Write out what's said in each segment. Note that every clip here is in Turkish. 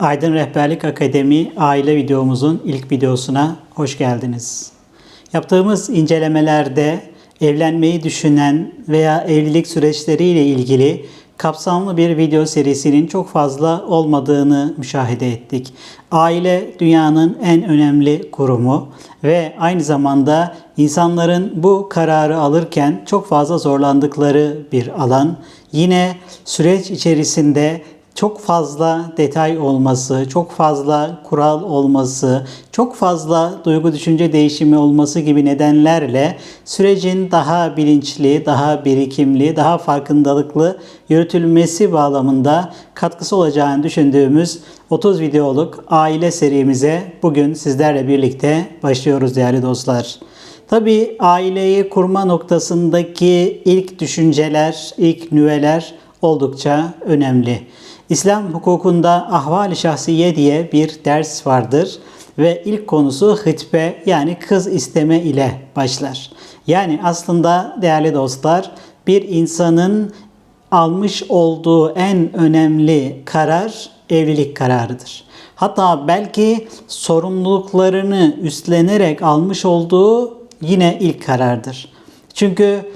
Aydın Rehberlik Akademi aile videomuzun ilk videosuna hoş geldiniz. Yaptığımız incelemelerde evlenmeyi düşünen veya evlilik süreçleriyle ilgili kapsamlı bir video serisinin çok fazla olmadığını müşahede ettik. Aile dünyanın en önemli kurumu ve aynı zamanda insanların bu kararı alırken çok fazla zorlandıkları bir alan. Yine süreç içerisinde çok fazla detay olması, çok fazla kural olması, çok fazla duygu düşünce değişimi olması gibi nedenlerle sürecin daha bilinçli, daha birikimli, daha farkındalıklı yürütülmesi bağlamında katkısı olacağını düşündüğümüz 30 videoluk aile serimize bugün sizlerle birlikte başlıyoruz değerli dostlar. Tabii aileyi kurma noktasındaki ilk düşünceler, ilk nüveler oldukça önemli. İslam hukukunda ahval-i şahsiye diye bir ders vardır ve ilk konusu hıtbe yani kız isteme ile başlar. Yani aslında değerli dostlar bir insanın almış olduğu en önemli karar evlilik kararıdır. Hatta belki sorumluluklarını üstlenerek almış olduğu yine ilk karardır. Çünkü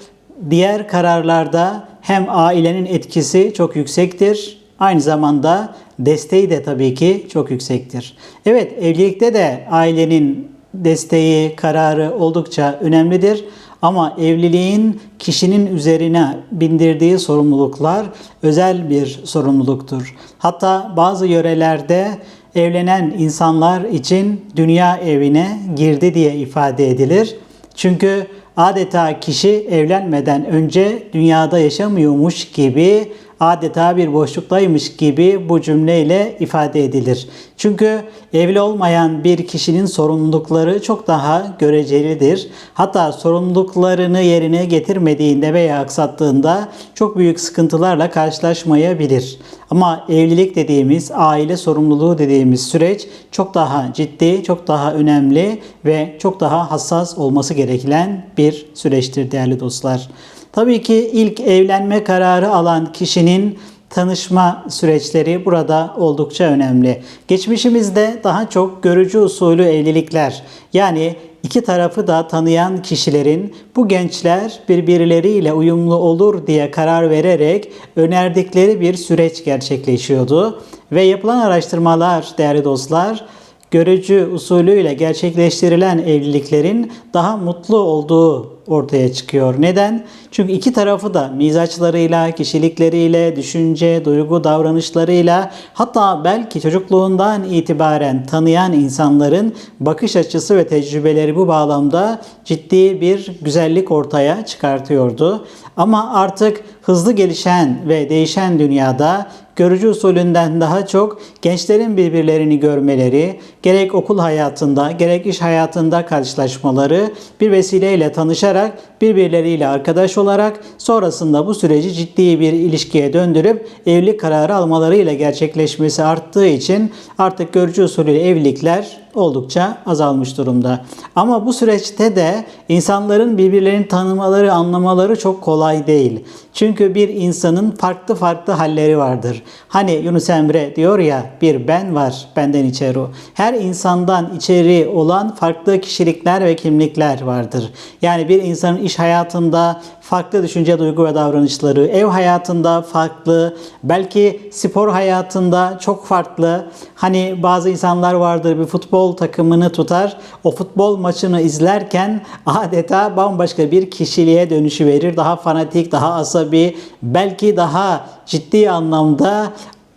diğer kararlarda hem ailenin etkisi çok yüksektir Aynı zamanda desteği de tabii ki çok yüksektir. Evet evlilikte de ailenin desteği, kararı oldukça önemlidir. Ama evliliğin kişinin üzerine bindirdiği sorumluluklar özel bir sorumluluktur. Hatta bazı yörelerde evlenen insanlar için dünya evine girdi diye ifade edilir. Çünkü adeta kişi evlenmeden önce dünyada yaşamıyormuş gibi adeta bir boşluktaymış gibi bu cümleyle ifade edilir. Çünkü evli olmayan bir kişinin sorumlulukları çok daha görecelidir. Hatta sorumluluklarını yerine getirmediğinde veya aksattığında çok büyük sıkıntılarla karşılaşmayabilir. Ama evlilik dediğimiz, aile sorumluluğu dediğimiz süreç çok daha ciddi, çok daha önemli ve çok daha hassas olması gereken bir süreçtir değerli dostlar. Tabii ki ilk evlenme kararı alan kişinin tanışma süreçleri burada oldukça önemli. Geçmişimizde daha çok görücü usulü evlilikler yani iki tarafı da tanıyan kişilerin bu gençler birbirleriyle uyumlu olur diye karar vererek önerdikleri bir süreç gerçekleşiyordu. Ve yapılan araştırmalar değerli dostlar görücü usulüyle gerçekleştirilen evliliklerin daha mutlu olduğu ortaya çıkıyor. Neden? Çünkü iki tarafı da mizaçlarıyla, kişilikleriyle, düşünce, duygu, davranışlarıyla hatta belki çocukluğundan itibaren tanıyan insanların bakış açısı ve tecrübeleri bu bağlamda ciddi bir güzellik ortaya çıkartıyordu. Ama artık hızlı gelişen ve değişen dünyada görücü usulünden daha çok gençlerin birbirlerini görmeleri, gerek okul hayatında, gerek iş hayatında karşılaşmaları bir vesileyle tanışarak birbirleriyle arkadaş olarak sonrasında bu süreci ciddi bir ilişkiye döndürüp evlilik kararı almalarıyla gerçekleşmesi arttığı için artık görücü usulü evlilikler oldukça azalmış durumda. Ama bu süreçte de insanların birbirlerini tanımaları, anlamaları çok kolay değil. Çünkü bir insanın farklı farklı halleri vardır. Hani Yunus Emre diyor ya bir ben var benden içeri. Her insandan içeri olan farklı kişilikler ve kimlikler vardır. Yani bir insanın iş hayatında farklı düşünce, duygu ve davranışları, ev hayatında farklı, belki spor hayatında çok farklı. Hani bazı insanlar vardır bir futbol takımını tutar, o futbol maçını izlerken adeta bambaşka bir kişiliğe dönüşü verir. Daha fanatik, daha asabi, belki daha ciddi anlamda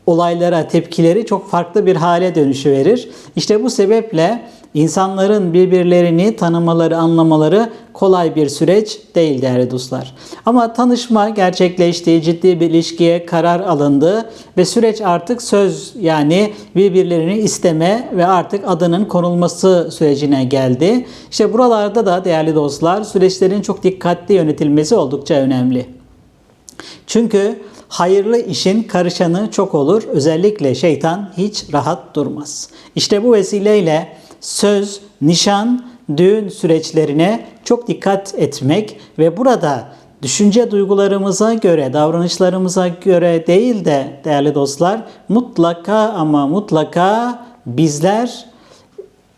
olaylara tepkileri çok farklı bir hale dönüşü verir. İşte bu sebeple İnsanların birbirlerini tanımaları, anlamaları kolay bir süreç değil değerli dostlar. Ama tanışma gerçekleşti, ciddi bir ilişkiye karar alındı ve süreç artık söz yani birbirlerini isteme ve artık adının konulması sürecine geldi. İşte buralarda da değerli dostlar süreçlerin çok dikkatli yönetilmesi oldukça önemli. Çünkü hayırlı işin karışanı çok olur. Özellikle şeytan hiç rahat durmaz. İşte bu vesileyle söz, nişan, düğün süreçlerine çok dikkat etmek ve burada düşünce duygularımıza göre, davranışlarımıza göre değil de değerli dostlar mutlaka ama mutlaka bizler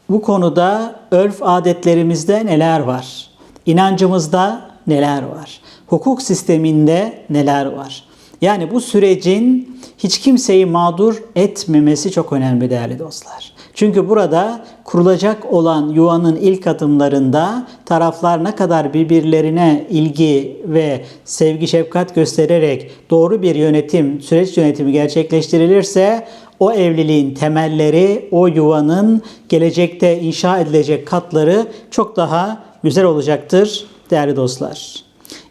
bu konuda örf adetlerimizde neler var? İnancımızda neler var? Hukuk sisteminde neler var? Yani bu sürecin hiç kimseyi mağdur etmemesi çok önemli değerli dostlar. Çünkü burada kurulacak olan yuvanın ilk adımlarında taraflar ne kadar birbirlerine ilgi ve sevgi şefkat göstererek doğru bir yönetim, süreç yönetimi gerçekleştirilirse o evliliğin temelleri, o yuvanın gelecekte inşa edilecek katları çok daha güzel olacaktır değerli dostlar.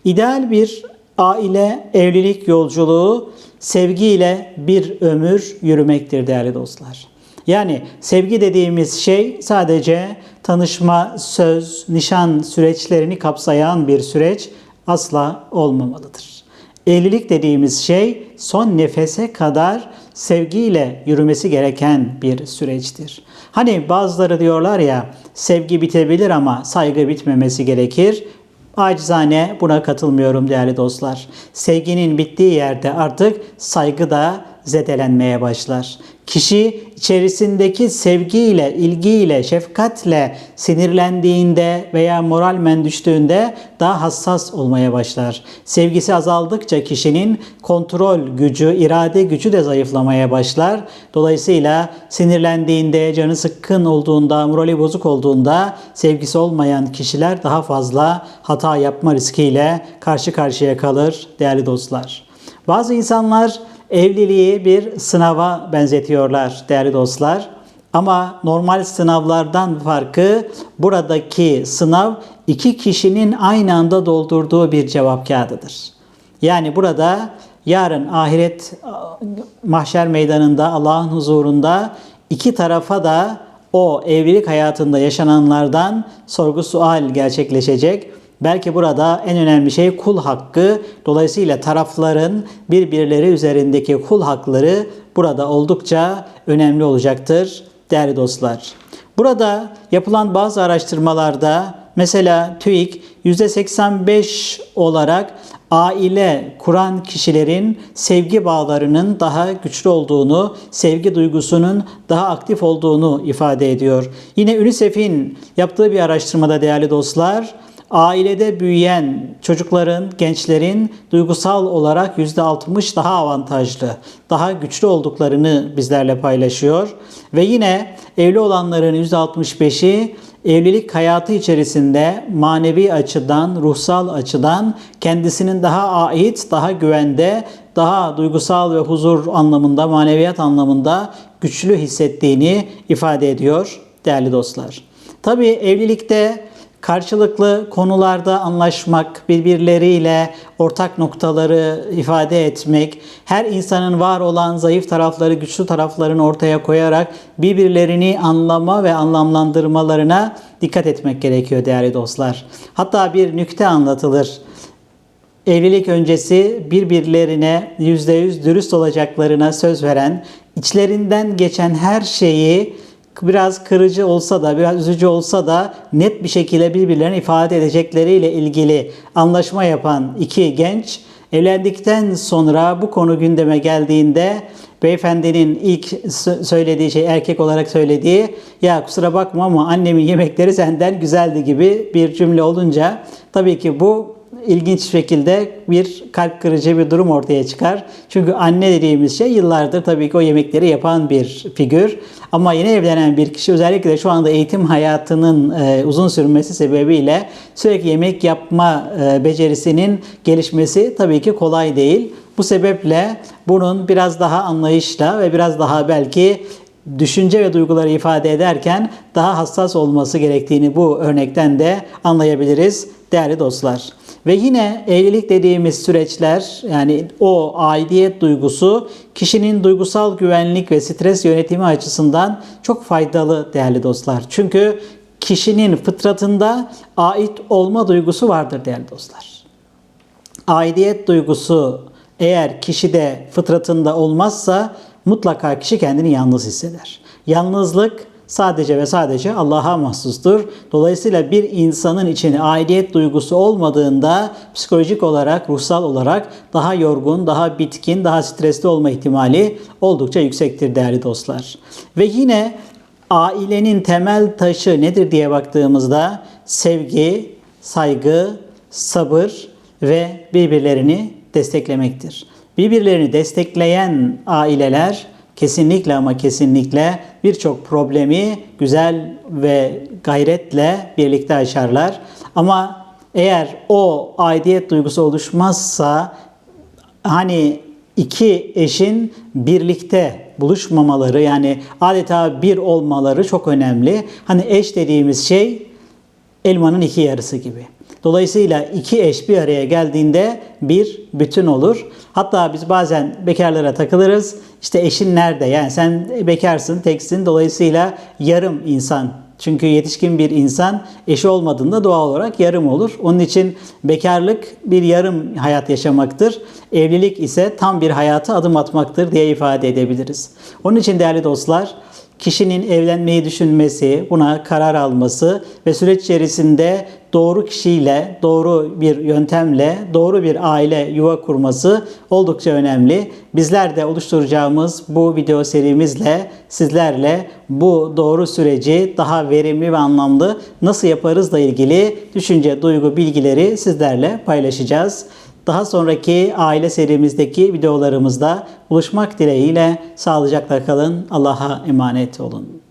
İdeal bir aile evlilik yolculuğu sevgiyle bir ömür yürümektir değerli dostlar. Yani sevgi dediğimiz şey sadece tanışma, söz, nişan süreçlerini kapsayan bir süreç asla olmamalıdır. Evlilik dediğimiz şey son nefese kadar sevgiyle yürümesi gereken bir süreçtir. Hani bazıları diyorlar ya sevgi bitebilir ama saygı bitmemesi gerekir. Acizane buna katılmıyorum değerli dostlar. Sevginin bittiği yerde artık saygı da zedelenmeye başlar. Kişi içerisindeki sevgiyle, ilgiyle, şefkatle sinirlendiğinde veya moralmen düştüğünde daha hassas olmaya başlar. Sevgisi azaldıkça kişinin kontrol gücü, irade gücü de zayıflamaya başlar. Dolayısıyla sinirlendiğinde, canı sıkkın olduğunda, morali bozuk olduğunda sevgisi olmayan kişiler daha fazla hata yapma riskiyle karşı karşıya kalır değerli dostlar. Bazı insanlar evliliği bir sınava benzetiyorlar değerli dostlar. Ama normal sınavlardan farkı buradaki sınav iki kişinin aynı anda doldurduğu bir cevap kağıdıdır. Yani burada yarın ahiret mahşer meydanında Allah'ın huzurunda iki tarafa da o evlilik hayatında yaşananlardan sorgu sual gerçekleşecek. Belki burada en önemli şey kul hakkı. Dolayısıyla tarafların birbirleri üzerindeki kul hakları burada oldukça önemli olacaktır değerli dostlar. Burada yapılan bazı araştırmalarda mesela TÜİK %85 olarak aile kuran kişilerin sevgi bağlarının daha güçlü olduğunu, sevgi duygusunun daha aktif olduğunu ifade ediyor. Yine UNICEF'in yaptığı bir araştırmada değerli dostlar, ailede büyüyen çocukların, gençlerin duygusal olarak %60 daha avantajlı, daha güçlü olduklarını bizlerle paylaşıyor. Ve yine evli olanların %65'i evlilik hayatı içerisinde manevi açıdan, ruhsal açıdan kendisinin daha ait, daha güvende, daha duygusal ve huzur anlamında, maneviyat anlamında güçlü hissettiğini ifade ediyor değerli dostlar. Tabii evlilikte karşılıklı konularda anlaşmak, birbirleriyle ortak noktaları ifade etmek, her insanın var olan zayıf tarafları, güçlü taraflarını ortaya koyarak birbirlerini anlama ve anlamlandırmalarına dikkat etmek gerekiyor değerli dostlar. Hatta bir nükte anlatılır. Evlilik öncesi birbirlerine %100 dürüst olacaklarına söz veren, içlerinden geçen her şeyi biraz kırıcı olsa da, biraz üzücü olsa da net bir şekilde birbirlerini ifade edecekleriyle ilgili anlaşma yapan iki genç evlendikten sonra bu konu gündeme geldiğinde beyefendinin ilk söylediği şey erkek olarak söylediği ya kusura bakma ama annemin yemekleri senden güzeldi gibi bir cümle olunca tabii ki bu ilginç şekilde bir kalp kırıcı bir durum ortaya çıkar. Çünkü anne dediğimiz şey yıllardır tabii ki o yemekleri yapan bir figür. Ama yeni evlenen bir kişi özellikle de şu anda eğitim hayatının e, uzun sürmesi sebebiyle sürekli yemek yapma e, becerisinin gelişmesi tabii ki kolay değil. Bu sebeple bunun biraz daha anlayışla ve biraz daha belki düşünce ve duyguları ifade ederken daha hassas olması gerektiğini bu örnekten de anlayabiliriz değerli dostlar. Ve yine evlilik dediğimiz süreçler yani o aidiyet duygusu kişinin duygusal güvenlik ve stres yönetimi açısından çok faydalı değerli dostlar. Çünkü kişinin fıtratında ait olma duygusu vardır değerli dostlar. Aidiyet duygusu eğer kişide fıtratında olmazsa mutlaka kişi kendini yalnız hisseder. Yalnızlık sadece ve sadece Allah'a mahsustur. Dolayısıyla bir insanın içine aidiyet duygusu olmadığında psikolojik olarak, ruhsal olarak daha yorgun, daha bitkin, daha stresli olma ihtimali oldukça yüksektir değerli dostlar. Ve yine ailenin temel taşı nedir diye baktığımızda sevgi, saygı, sabır ve birbirlerini desteklemektir. Birbirlerini destekleyen aileler kesinlikle ama kesinlikle birçok problemi güzel ve gayretle birlikte aşarlar. Ama eğer o aidiyet duygusu oluşmazsa hani iki eşin birlikte buluşmamaları yani adeta bir olmaları çok önemli. Hani eş dediğimiz şey elmanın iki yarısı gibi. Dolayısıyla iki eş bir araya geldiğinde bir bütün olur. Hatta biz bazen bekarlara takılırız. İşte eşin nerede? Yani sen bekarsın, teksin. Dolayısıyla yarım insan. Çünkü yetişkin bir insan eşi olmadığında doğal olarak yarım olur. Onun için bekarlık bir yarım hayat yaşamaktır. Evlilik ise tam bir hayata adım atmaktır diye ifade edebiliriz. Onun için değerli dostlar, kişinin evlenmeyi düşünmesi, buna karar alması ve süreç içerisinde doğru kişiyle, doğru bir yöntemle, doğru bir aile yuva kurması oldukça önemli. Bizler de oluşturacağımız bu video serimizle sizlerle bu doğru süreci daha verimli ve anlamlı nasıl yaparızla ilgili düşünce, duygu, bilgileri sizlerle paylaşacağız. Daha sonraki aile serimizdeki videolarımızda buluşmak dileğiyle sağlıcakla kalın. Allah'a emanet olun.